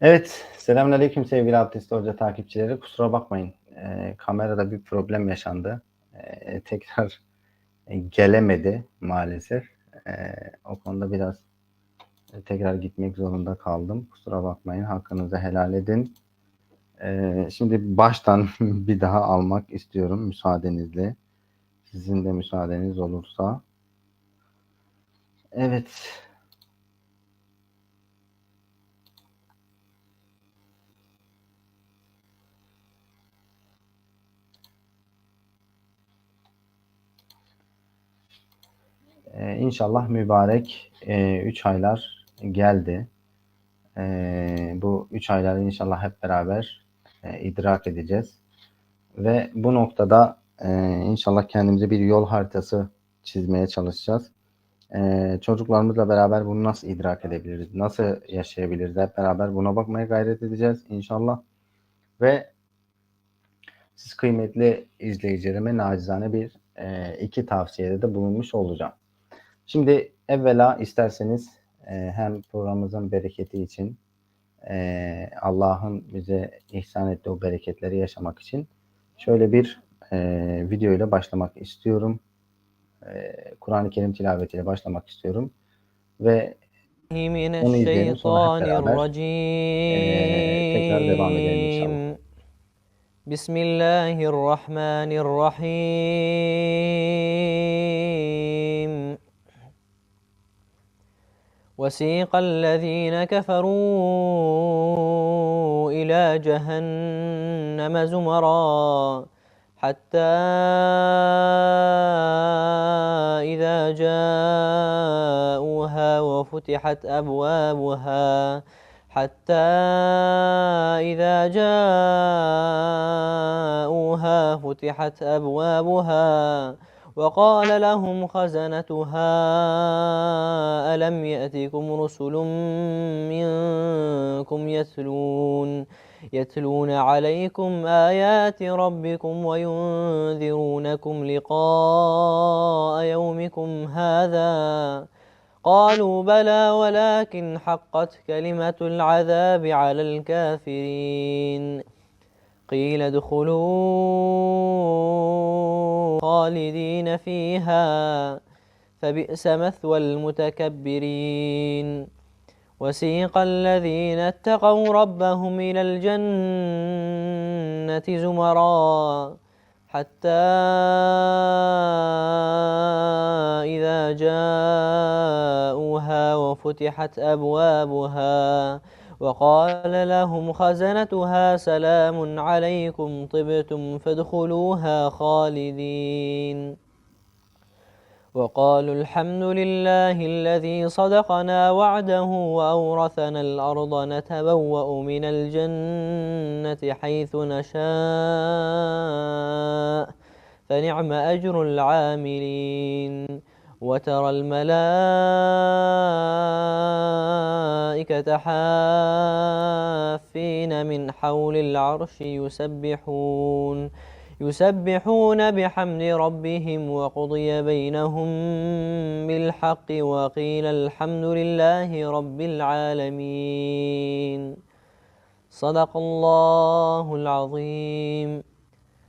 Evet, selamünaleyküm sevgili Abdest Hoca takipçileri. Kusura bakmayın, eee, kamerada bir problem yaşandı. Eee, tekrar e, gelemedi maalesef. Eee, o konuda biraz e, tekrar gitmek zorunda kaldım. Kusura bakmayın, hakkınızı helal edin. Eee, şimdi baştan bir daha almak istiyorum müsaadenizle. Sizin de müsaadeniz olursa. Evet. Ee, inşallah mübarek 3 aylar geldi. Ee, bu 3 ayları inşallah hep beraber e, idrak edeceğiz. Ve bu noktada e, inşallah kendimize bir yol haritası çizmeye çalışacağız. E, çocuklarımızla beraber bunu nasıl idrak edebiliriz, nasıl yaşayabiliriz hep beraber buna bakmaya gayret edeceğiz inşallah. Ve siz kıymetli izleyicilerime nacizane bir e, iki tavsiyede de bulunmuş olacağım. Şimdi evvela isterseniz e, hem programımızın bereketi için e, Allah'ın bize ihsan ettiği o bereketleri yaşamak için şöyle bir e, video ile başlamak istiyorum. E, Kur'an-ı Kerim tilavetiyle başlamak istiyorum. Ve onu izleyelim sonra hep beraber e, tekrar devam edelim inşallah. Bismillahirrahmanirrahim. وسيق الذين كفروا إلى جهنم زمرا حتى إذا جاءوها وفتحت أبوابها حتى إذا جاءوها فتحت أبوابها وقال لهم خزنتها ألم يأتكم رسل منكم يتلون يتلون عليكم آيات ربكم وينذرونكم لقاء يومكم هذا. قالوا بلى ولكن حقت كلمة العذاب على الكافرين. قيل ادخلوا خالدين فيها فبئس مثوى المتكبرين. وسيق الذين اتقوا ربهم إلى الجنة زمرا حتى إذا جاءوها وفتحت أبوابها. وقال لهم خزنتها سلام عليكم طبتم فادخلوها خالدين. وقالوا الحمد لله الذي صدقنا وعده وأورثنا الأرض نتبوأ من الجنة حيث نشاء فنعم أجر العاملين. وترى الملائكة حافين من حول العرش يسبحون يسبحون بحمد ربهم وقضي بينهم بالحق وقيل الحمد لله رب العالمين. صدق الله العظيم.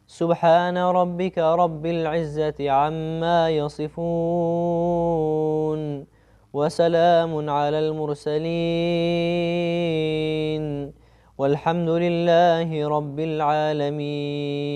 سبحان ربك رب العزة عما يصفون. وسلام على المرسلين والحمد لله رب العالمين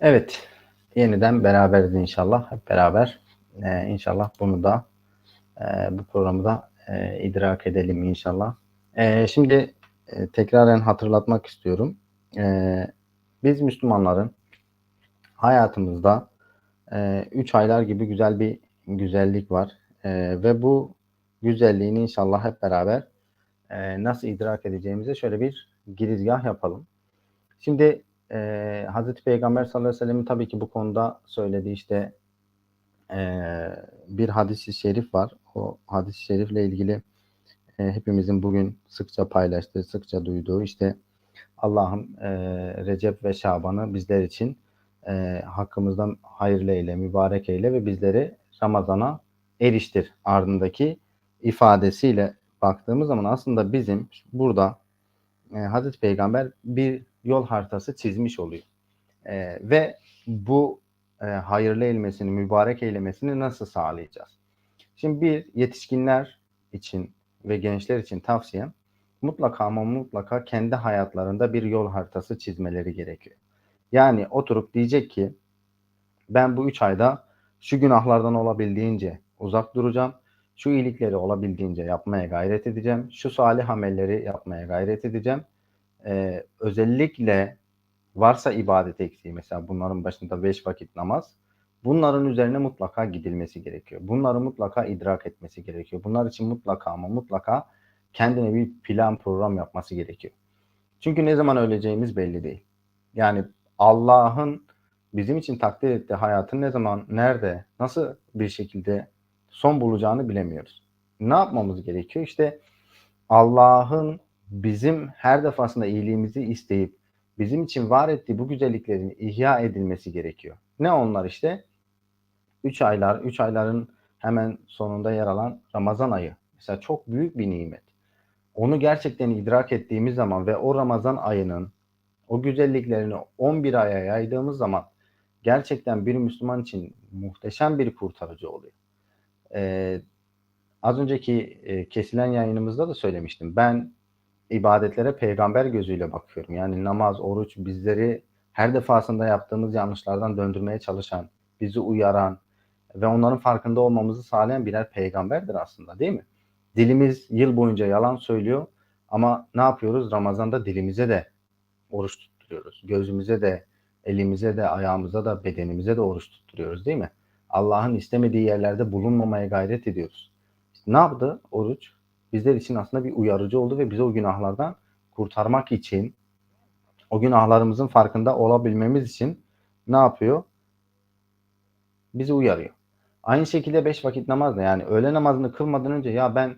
Evet, yeniden beraberiz inşallah. Hep beraber e, inşallah bunu da e, bu programı da e, idrak edelim inşallah. E, şimdi e, tekraren hatırlatmak istiyorum. E, biz Müslümanların hayatımızda 3 e, aylar gibi güzel bir güzellik var. E, ve bu güzelliğini inşallah hep beraber e, nasıl idrak edeceğimize şöyle bir girizgah yapalım. Şimdi e, Hazreti Peygamber sallallahu aleyhi ve sellem'in tabii ki bu konuda söylediği işte e, bir hadis-i şerif var. O hadis-i şerifle ilgili e, hepimizin bugün sıkça paylaştığı, sıkça duyduğu işte Allah'ım e, Recep ve Şaban'ı bizler için e, hakkımızdan hayırlı eyle, mübarek eyle ve bizleri Ramazan'a eriştir ardındaki ifadesiyle baktığımız zaman aslında bizim burada e, Hazreti Peygamber bir yol haritası çizmiş oluyor. E, ve bu e, hayırlı eylemesini, mübarek eylemesini nasıl sağlayacağız? Şimdi bir yetişkinler için ve gençler için tavsiyem mutlaka ama mutlaka kendi hayatlarında bir yol haritası çizmeleri gerekiyor. Yani oturup diyecek ki ben bu üç ayda şu günahlardan olabildiğince uzak duracağım. Şu iyilikleri olabildiğince yapmaya gayret edeceğim. Şu salih amelleri yapmaya gayret edeceğim. Ee, özellikle varsa ibadet eksiği mesela bunların başında beş vakit namaz. Bunların üzerine mutlaka gidilmesi gerekiyor. Bunları mutlaka idrak etmesi gerekiyor. Bunlar için mutlaka ama mutlaka kendine bir plan program yapması gerekiyor. Çünkü ne zaman öleceğimiz belli değil. Yani Allah'ın bizim için takdir ettiği hayatın ne zaman, nerede, nasıl bir şekilde son bulacağını bilemiyoruz. Ne yapmamız gerekiyor? İşte Allah'ın bizim her defasında iyiliğimizi isteyip bizim için var ettiği bu güzelliklerin ihya edilmesi gerekiyor. Ne onlar işte? 3 aylar, 3 ayların hemen sonunda yer alan Ramazan ayı. Mesela çok büyük bir nimet. Onu gerçekten idrak ettiğimiz zaman ve o Ramazan ayının o güzelliklerini 11 aya yaydığımız zaman gerçekten bir Müslüman için muhteşem bir kurtarıcı oluyor. Ee, az önceki e, kesilen yayınımızda da söylemiştim. Ben ibadetlere peygamber gözüyle bakıyorum. Yani namaz, oruç bizleri her defasında yaptığımız yanlışlardan döndürmeye çalışan, bizi uyaran ve onların farkında olmamızı sağlayan birer peygamberdir aslında değil mi? Dilimiz yıl boyunca yalan söylüyor ama ne yapıyoruz? Ramazan'da dilimize de oruç tutturuyoruz. Gözümüze de, elimize de, ayağımıza da, bedenimize de oruç tutturuyoruz değil mi? Allah'ın istemediği yerlerde bulunmamaya gayret ediyoruz. İşte ne yaptı oruç? Bizler için aslında bir uyarıcı oldu ve bizi o günahlardan kurtarmak için, o günahlarımızın farkında olabilmemiz için ne yapıyor? Bizi uyarıyor. Aynı şekilde beş vakit namaz da yani öğle namazını kılmadan önce ya ben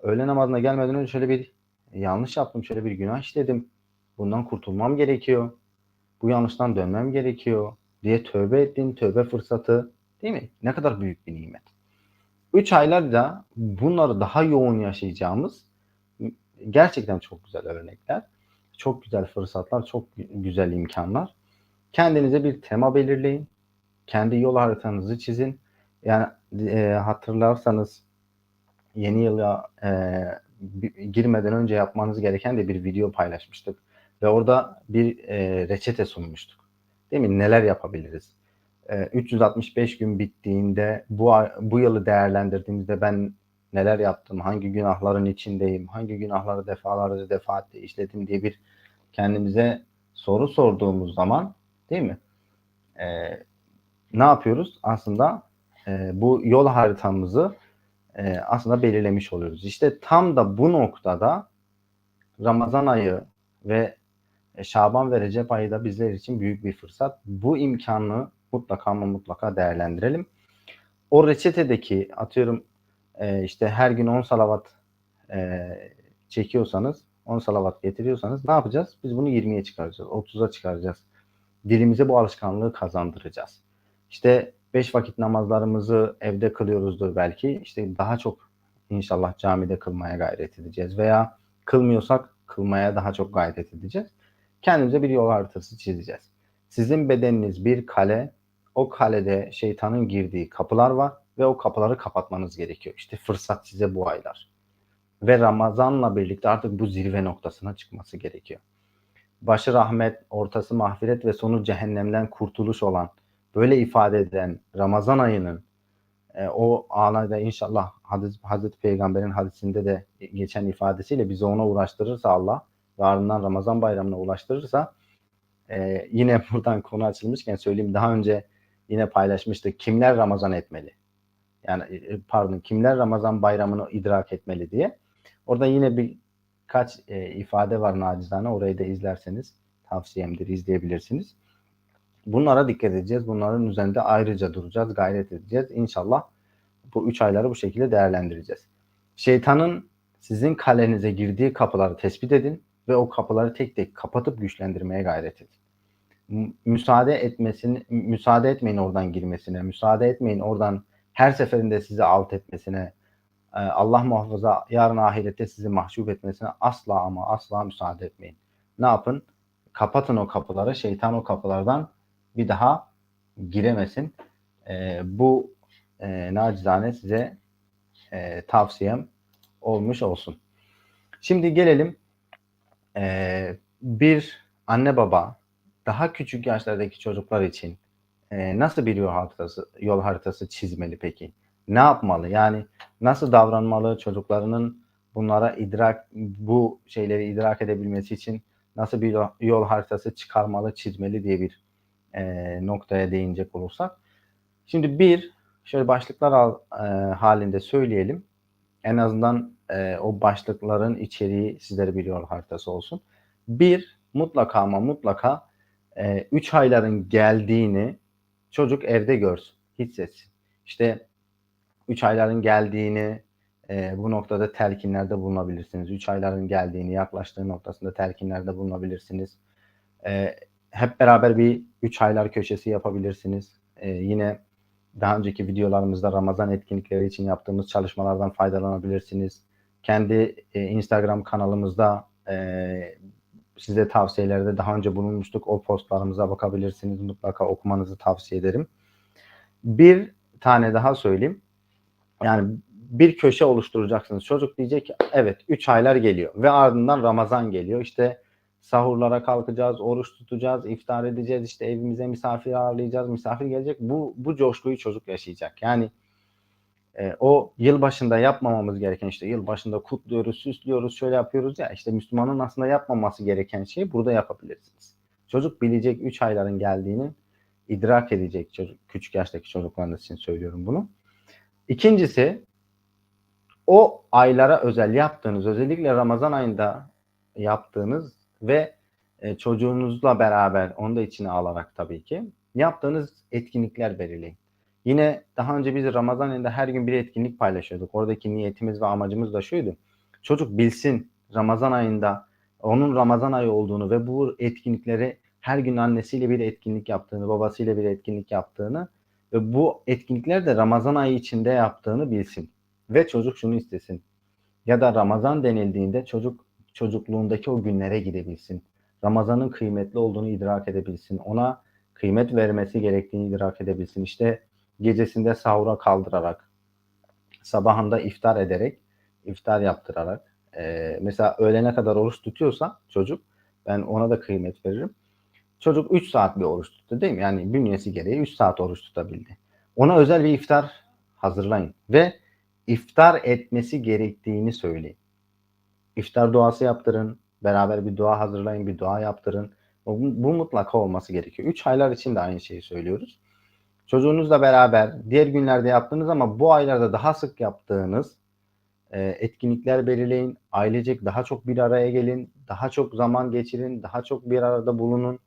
öğle namazına gelmeden önce şöyle bir yanlış yaptım, şöyle bir günah işledim. Bundan kurtulmam gerekiyor. Bu yanlıştan dönmem gerekiyor diye tövbe ettin, tövbe fırsatı değil mi? Ne kadar büyük bir nimet. Üç aylarda bunları daha yoğun yaşayacağımız gerçekten çok güzel örnekler. Çok güzel fırsatlar, çok güzel imkanlar. Kendinize bir tema belirleyin. Kendi yol haritanızı çizin. Yani e, hatırlarsanız yeni yıla e, girmeden önce yapmanız gereken de bir video paylaşmıştık. Ve orada bir e, reçete sunmuştuk. Değil mi? Neler yapabiliriz? E, 365 gün bittiğinde bu bu yılı değerlendirdiğimizde ben neler yaptım, hangi günahların içindeyim, hangi günahları defalarca defaatle işledim diye bir kendimize soru sorduğumuz zaman değil mi? E, ne yapıyoruz? Aslında e, bu yol haritamızı e, aslında belirlemiş oluyoruz. İşte tam da bu noktada Ramazan ayı ve Şaban ve Recep ayı da bizler için büyük bir fırsat. Bu imkanı mutlaka ama mutlaka değerlendirelim. O reçetedeki atıyorum e, işte her gün 10 salavat e, çekiyorsanız 10 salavat getiriyorsanız ne yapacağız? Biz bunu 20'ye çıkaracağız. 30'a çıkaracağız. Dilimize bu alışkanlığı kazandıracağız. İşte 5 vakit namazlarımızı evde kılıyoruzdur belki. İşte daha çok inşallah camide kılmaya gayret edeceğiz. Veya kılmıyorsak kılmaya daha çok gayret edeceğiz. Kendimize bir yol haritası çizeceğiz. Sizin bedeniniz bir kale. O kalede şeytanın girdiği kapılar var ve o kapıları kapatmanız gerekiyor. İşte fırsat size bu aylar. Ve Ramazan'la birlikte artık bu zirve noktasına çıkması gerekiyor. Başı rahmet, ortası mağfiret ve sonu cehennemden kurtuluş olan, böyle ifade eden Ramazan ayının e, o anada inşallah Hazreti, Hazreti Peygamber'in hadisinde de geçen ifadesiyle bizi ona uğraştırırsa Allah ve ardından Ramazan bayramına ulaştırırsa e, yine buradan konu açılmışken söyleyeyim daha önce yine paylaşmıştık. Kimler Ramazan etmeli? Yani e, pardon kimler Ramazan bayramını idrak etmeli diye. Orada yine birkaç e, ifade var nacizane. Orayı da izlerseniz tavsiyemdir izleyebilirsiniz. Bunlara dikkat edeceğiz. Bunların üzerinde ayrıca duracağız, gayret edeceğiz. İnşallah bu üç ayları bu şekilde değerlendireceğiz. Şeytanın sizin kalenize girdiği kapıları tespit edin ve o kapıları tek tek kapatıp güçlendirmeye gayret edin. Müsaade etmesini, müsaade etmeyin oradan girmesine, müsaade etmeyin oradan her seferinde sizi alt etmesine, e, Allah muhafaza yarın ahirette sizi mahcup etmesine asla ama asla müsaade etmeyin. Ne yapın? Kapatın o kapıları, şeytan o kapılardan bir daha giremesin. E, bu e, nacizane size e, tavsiyem olmuş olsun. Şimdi gelelim e, bir anne baba daha küçük yaşlardaki çocuklar için e, nasıl bir yol haritası yol haritası çizmeli peki? Ne yapmalı? Yani nasıl davranmalı çocuklarının bunlara idrak bu şeyleri idrak edebilmesi için nasıl bir yol- haritası çıkarmalı, çizmeli diye bir e, noktaya değinecek olursak. Şimdi bir şöyle başlıklar al- e, halinde söyleyelim. En azından e, o başlıkların içeriği sizlere bir yol haritası olsun. Bir mutlaka ama mutlaka 3 ayların geldiğini çocuk evde görsün, hissetsin. İşte 3 ayların geldiğini e, bu noktada telkinlerde bulunabilirsiniz. 3 ayların geldiğini yaklaştığı noktasında telkinlerde bulunabilirsiniz. E, hep beraber bir 3 aylar köşesi yapabilirsiniz. E, yine daha önceki videolarımızda Ramazan etkinlikleri için yaptığımız çalışmalardan faydalanabilirsiniz. Kendi e, Instagram kanalımızda e, size tavsiyelerde daha önce bulunmuştuk. O postlarımıza bakabilirsiniz. Mutlaka okumanızı tavsiye ederim. Bir tane daha söyleyeyim. Yani bir köşe oluşturacaksınız. Çocuk diyecek ki evet 3 aylar geliyor ve ardından Ramazan geliyor. İşte sahurlara kalkacağız, oruç tutacağız, iftar edeceğiz, işte evimize misafir ağırlayacağız, misafir gelecek. Bu bu coşkuyu çocuk yaşayacak. Yani e, o yılbaşında yapmamamız gereken işte yılbaşında kutluyoruz, süslüyoruz, şöyle yapıyoruz ya işte Müslümanın aslında yapmaması gereken şeyi burada yapabilirsiniz. Çocuk bilecek 3 ayların geldiğini idrak edecek çocuk, küçük yaştaki çocuklarınız için söylüyorum bunu. İkincisi o aylara özel yaptığınız özellikle Ramazan ayında yaptığınız ve e, çocuğunuzla beraber onu da içine alarak tabii ki yaptığınız etkinlikler belirleyin. Yine daha önce biz Ramazan ayında her gün bir etkinlik paylaşıyorduk. Oradaki niyetimiz ve amacımız da şuydu. Çocuk bilsin Ramazan ayında onun Ramazan ayı olduğunu ve bu etkinlikleri her gün annesiyle bir etkinlik yaptığını, babasıyla bir etkinlik yaptığını ve bu etkinlikler de Ramazan ayı içinde yaptığını bilsin. Ve çocuk şunu istesin. Ya da Ramazan denildiğinde çocuk çocukluğundaki o günlere gidebilsin. Ramazan'ın kıymetli olduğunu idrak edebilsin. Ona kıymet vermesi gerektiğini idrak edebilsin. İşte gecesinde sahura kaldırarak, sabahında iftar ederek, iftar yaptırarak, e, mesela öğlene kadar oruç tutuyorsa çocuk, ben ona da kıymet veririm. Çocuk 3 saat bir oruç tuttu değil mi? Yani bünyesi gereği 3 saat oruç tutabildi. Ona özel bir iftar hazırlayın ve iftar etmesi gerektiğini söyleyin. İftar duası yaptırın, beraber bir dua hazırlayın, bir dua yaptırın. Bu, bu mutlaka olması gerekiyor. 3 aylar için de aynı şeyi söylüyoruz. Çocuğunuzla beraber diğer günlerde yaptığınız ama bu aylarda daha sık yaptığınız e, etkinlikler belirleyin. Ailecek daha çok bir araya gelin, daha çok zaman geçirin, daha çok bir arada bulunun.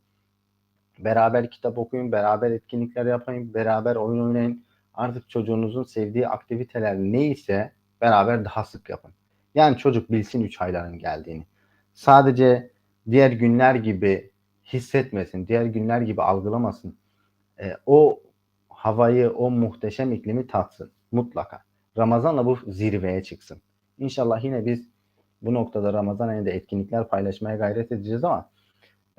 Beraber kitap okuyun, beraber etkinlikler yapın, beraber oyun oynayın. Artık çocuğunuzun sevdiği aktiviteler neyse beraber daha sık yapın. Yani çocuk bilsin 3 ayların geldiğini. Sadece diğer günler gibi hissetmesin, diğer günler gibi algılamasın. E, o havayı, o muhteşem iklimi tatsın mutlaka. Ramazan'la bu zirveye çıksın. İnşallah yine biz bu noktada Ramazan ayında etkinlikler paylaşmaya gayret edeceğiz ama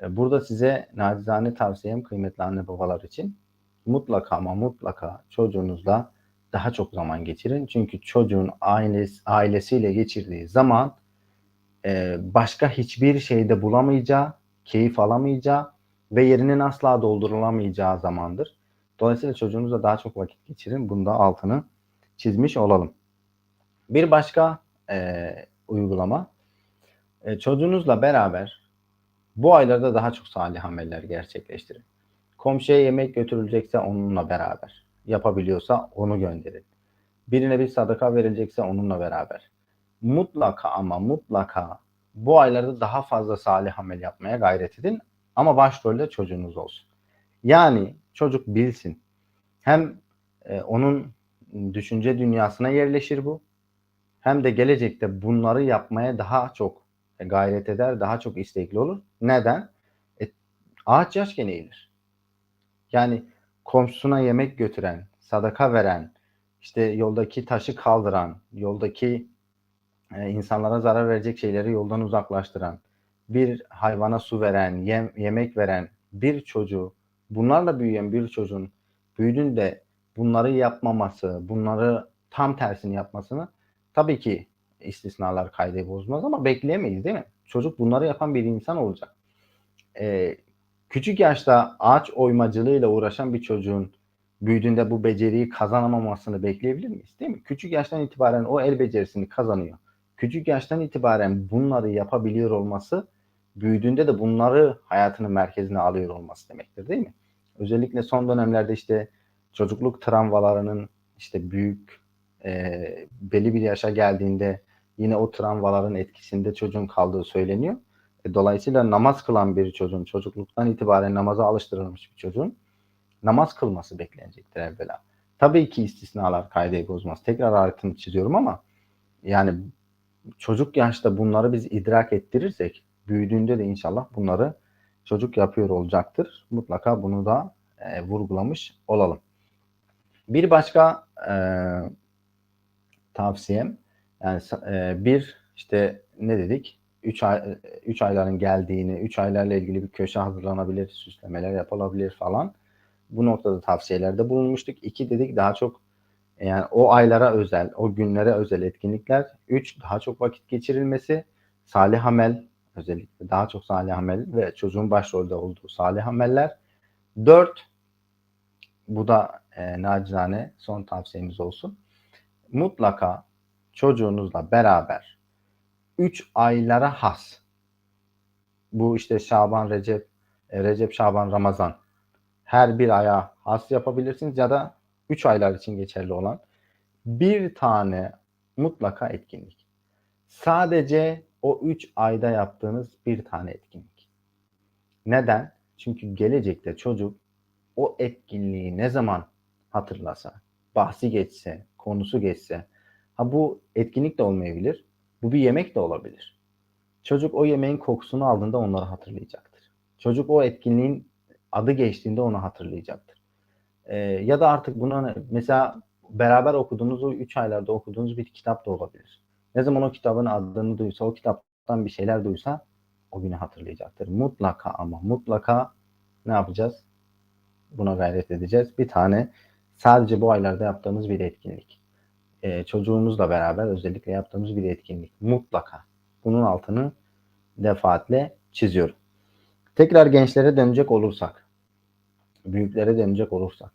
e, burada size nacizane tavsiyem kıymetli anne babalar için mutlaka ama mutlaka çocuğunuzla daha çok zaman geçirin. Çünkü çocuğun ailesi, ailesiyle geçirdiği zaman e, başka hiçbir şeyde bulamayacağı, keyif alamayacağı ve yerinin asla doldurulamayacağı zamandır. Dolayısıyla çocuğunuzla daha çok vakit geçirin. Bunda altını çizmiş olalım. Bir başka e, uygulama e, çocuğunuzla beraber bu aylarda daha çok salih ameller gerçekleştirin. Komşuya yemek götürülecekse onunla beraber. Yapabiliyorsa onu gönderin. Birine bir sadaka verilecekse onunla beraber. Mutlaka ama mutlaka bu aylarda daha fazla salih amel yapmaya gayret edin. Ama başrolde çocuğunuz olsun. Yani çocuk bilsin. Hem e, onun düşünce dünyasına yerleşir bu. hem de gelecekte bunları yapmaya daha çok gayret eder, daha çok istekli olur. Neden? E, ağaç yaşken eğilir. Yani komşusuna yemek götüren, sadaka veren, işte yoldaki taşı kaldıran, yoldaki e, insanlara zarar verecek şeyleri yoldan uzaklaştıran, bir hayvana su veren, yem, yemek veren bir çocuğu, bunlarla büyüyen bir çocuğun büyüdüğünde bunları yapmaması, bunları tam tersini yapmasını tabii ki istisnalar kaydı bozmaz ama bekleyemeyiz değil mi? Çocuk bunları yapan bir insan olacak. Ee, küçük yaşta ağaç oymacılığıyla uğraşan bir çocuğun büyüdüğünde bu beceriyi kazanamamasını bekleyebilir miyiz? Değil mi? Küçük yaştan itibaren o el becerisini kazanıyor. Küçük yaştan itibaren bunları yapabiliyor olması büyüdüğünde de bunları hayatının merkezine alıyor olması demektir değil mi? Özellikle son dönemlerde işte çocukluk travmalarının işte büyük e, belli bir yaşa geldiğinde yine o travmaların etkisinde çocuğun kaldığı söyleniyor. E, dolayısıyla namaz kılan bir çocuğun çocukluktan itibaren namaza alıştırılmış bir çocuğun namaz kılması beklenecektir evvela. Tabii ki istisnalar kaideyi bozmaz. Tekrar altını çiziyorum ama yani çocuk yaşta bunları biz idrak ettirirsek büyüdüğünde de inşallah bunları çocuk yapıyor olacaktır. Mutlaka bunu da e, vurgulamış olalım. Bir başka e, tavsiyem yani e, bir işte ne dedik? 3 ay 3 ayların geldiğini, 3 aylarla ilgili bir köşe hazırlanabilir, süslemeler yapılabilir falan. Bu noktada tavsiyelerde bulunmuştuk. İki dedik daha çok yani o aylara özel, o günlere özel etkinlikler. Üç daha çok vakit geçirilmesi. Salih amel özellikle daha çok salih amel ve çocuğun başrolde olduğu salih ameller. Dört bu da e, nacizane son tavsiyemiz olsun. Mutlaka çocuğunuzla beraber 3 aylara has. Bu işte Şaban, Recep, e, Recep, Şaban, Ramazan. Her bir aya has yapabilirsiniz ya da 3 aylar için geçerli olan bir tane mutlaka etkinlik. Sadece o 3 ayda yaptığınız bir tane etkinlik. Neden? Çünkü gelecekte çocuk o etkinliği ne zaman hatırlasa, bahsi geçse, konusu geçse, ha bu etkinlik de olmayabilir, bu bir yemek de olabilir. Çocuk o yemeğin kokusunu aldığında onları hatırlayacaktır. Çocuk o etkinliğin adı geçtiğinde onu hatırlayacaktır. Ee, ya da artık buna mesela beraber okuduğunuz o 3 aylarda okuduğunuz bir kitap da olabilir. Ne zaman o kitabın adını duysa, o kitaptan bir şeyler duysa o günü hatırlayacaktır. Mutlaka ama mutlaka ne yapacağız? Buna gayret edeceğiz. Bir tane sadece bu aylarda yaptığımız bir etkinlik. Ee, çocuğumuzla beraber özellikle yaptığımız bir etkinlik. Mutlaka. Bunun altını defaatle çiziyorum. Tekrar gençlere dönecek olursak, büyüklere dönecek olursak.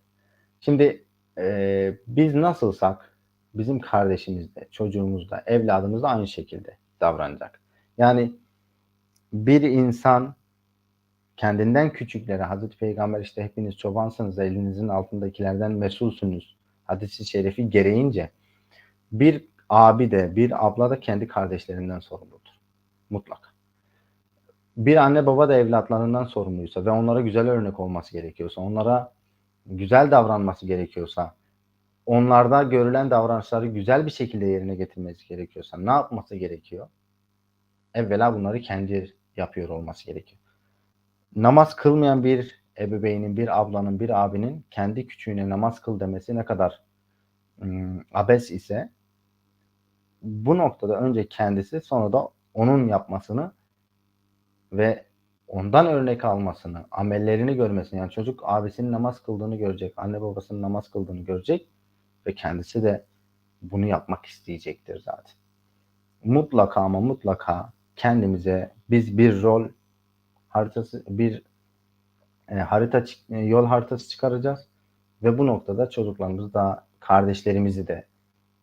Şimdi e, biz nasılsak bizim kardeşimiz de, çocuğumuz da, evladımız da aynı şekilde davranacak. Yani bir insan kendinden küçüklere Hazreti Peygamber işte hepiniz çobansınız elinizin altındakilerden mesulsünüz hadisi şerifi gereğince bir abi de bir abla da kendi kardeşlerinden sorumludur. Mutlaka. Bir anne baba da evlatlarından sorumluysa ve onlara güzel örnek olması gerekiyorsa, onlara güzel davranması gerekiyorsa, onlarda görülen davranışları güzel bir şekilde yerine getirmesi gerekiyorsa ne yapması gerekiyor? Evvela bunları kendi yapıyor olması gerekiyor. Namaz kılmayan bir ebeveynin, bir ablanın, bir abinin kendi küçüğüne namaz kıl demesi ne kadar ım, abes ise bu noktada önce kendisi sonra da onun yapmasını ve ondan örnek almasını, amellerini görmesini yani çocuk abisinin namaz kıldığını görecek, anne babasının namaz kıldığını görecek ve kendisi de bunu yapmak isteyecektir zaten. Mutlaka ama mutlaka kendimize biz bir rol haritası bir e, harita e, yol haritası çıkaracağız ve bu noktada çocuklarımızı da kardeşlerimizi de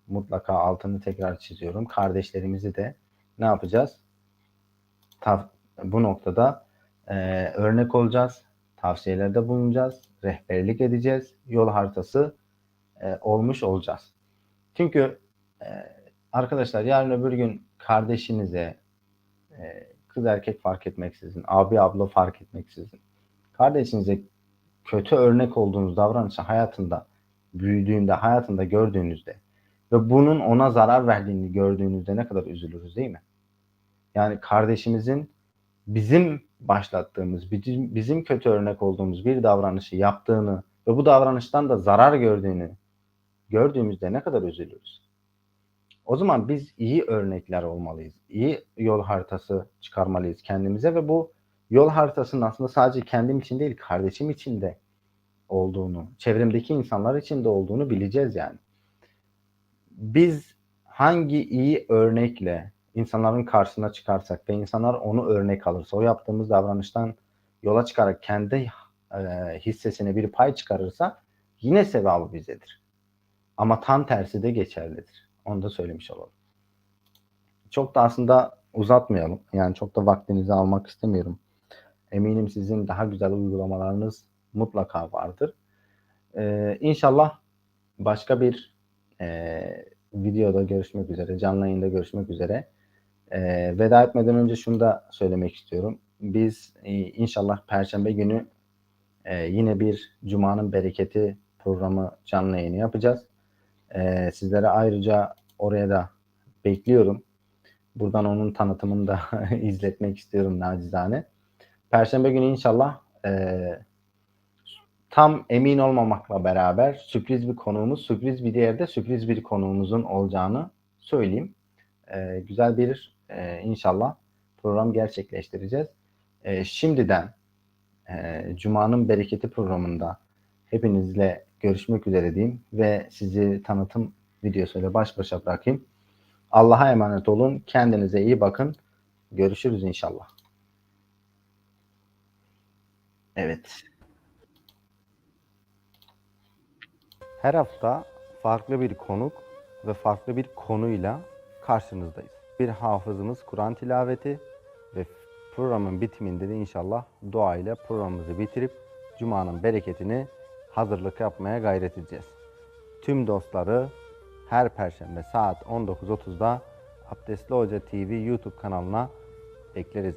mutlaka altını tekrar çiziyorum. Kardeşlerimizi de ne yapacağız? Taf, bu noktada e, örnek olacağız. Tavsiyelerde bulunacağız. Rehberlik edeceğiz. Yol haritası e, olmuş olacağız. Çünkü e, arkadaşlar yarın öbür gün kardeşinize e, kız erkek fark etmeksizin, abi abla fark etmeksizin kardeşinize kötü örnek olduğunuz davranışı hayatında büyüdüğünde, hayatında gördüğünüzde ve bunun ona zarar verdiğini gördüğünüzde ne kadar üzülürüz değil mi? Yani kardeşimizin bizim başlattığımız, bizim, bizim kötü örnek olduğumuz bir davranışı yaptığını ve bu davranıştan da zarar gördüğünü gördüğümüzde ne kadar üzülürüz. O zaman biz iyi örnekler olmalıyız. İyi yol haritası çıkarmalıyız kendimize ve bu yol haritasının aslında sadece kendim için değil, kardeşim için de olduğunu, çevremdeki insanlar için de olduğunu bileceğiz yani. Biz hangi iyi örnekle insanların karşısına çıkarsak ve insanlar onu örnek alırsa, o yaptığımız davranıştan yola çıkarak kendi e, hissesine bir pay çıkarırsa yine sevabı bizedir. Ama tam tersi de geçerlidir. Onu da söylemiş olalım. Çok da aslında uzatmayalım. Yani çok da vaktinizi almak istemiyorum. Eminim sizin daha güzel uygulamalarınız mutlaka vardır. Ee, inşallah başka bir e, videoda görüşmek üzere, canlı yayında görüşmek üzere. Ee, veda etmeden önce şunu da söylemek istiyorum. Biz e, inşallah Perşembe günü e, yine bir Cuma'nın Bereketi programı canlı yayını yapacağız. Ee, sizlere ayrıca oraya da bekliyorum. Buradan onun tanıtımını da izletmek istiyorum nacizane. Perşembe günü inşallah e, tam emin olmamakla beraber sürpriz bir konuğumuz, sürpriz bir yerde sürpriz bir konuğumuzun olacağını söyleyeyim. E, güzel bir e, inşallah program gerçekleştireceğiz. E, şimdiden e, Cuma'nın Bereketi programında hepinizle görüşmek üzere diyeyim ve sizi tanıtım videosuyla baş başa bırakayım. Allah'a emanet olun. Kendinize iyi bakın. Görüşürüz inşallah. Evet. Her hafta farklı bir konuk ve farklı bir konuyla karşınızdayız. Bir hafızımız Kur'an tilaveti ve programın bitiminde de inşallah dua ile programımızı bitirip Cuma'nın bereketini hazırlık yapmaya gayret edeceğiz. Tüm dostları her perşembe saat 19.30'da Abdestli Hoca TV YouTube kanalına bekleriz.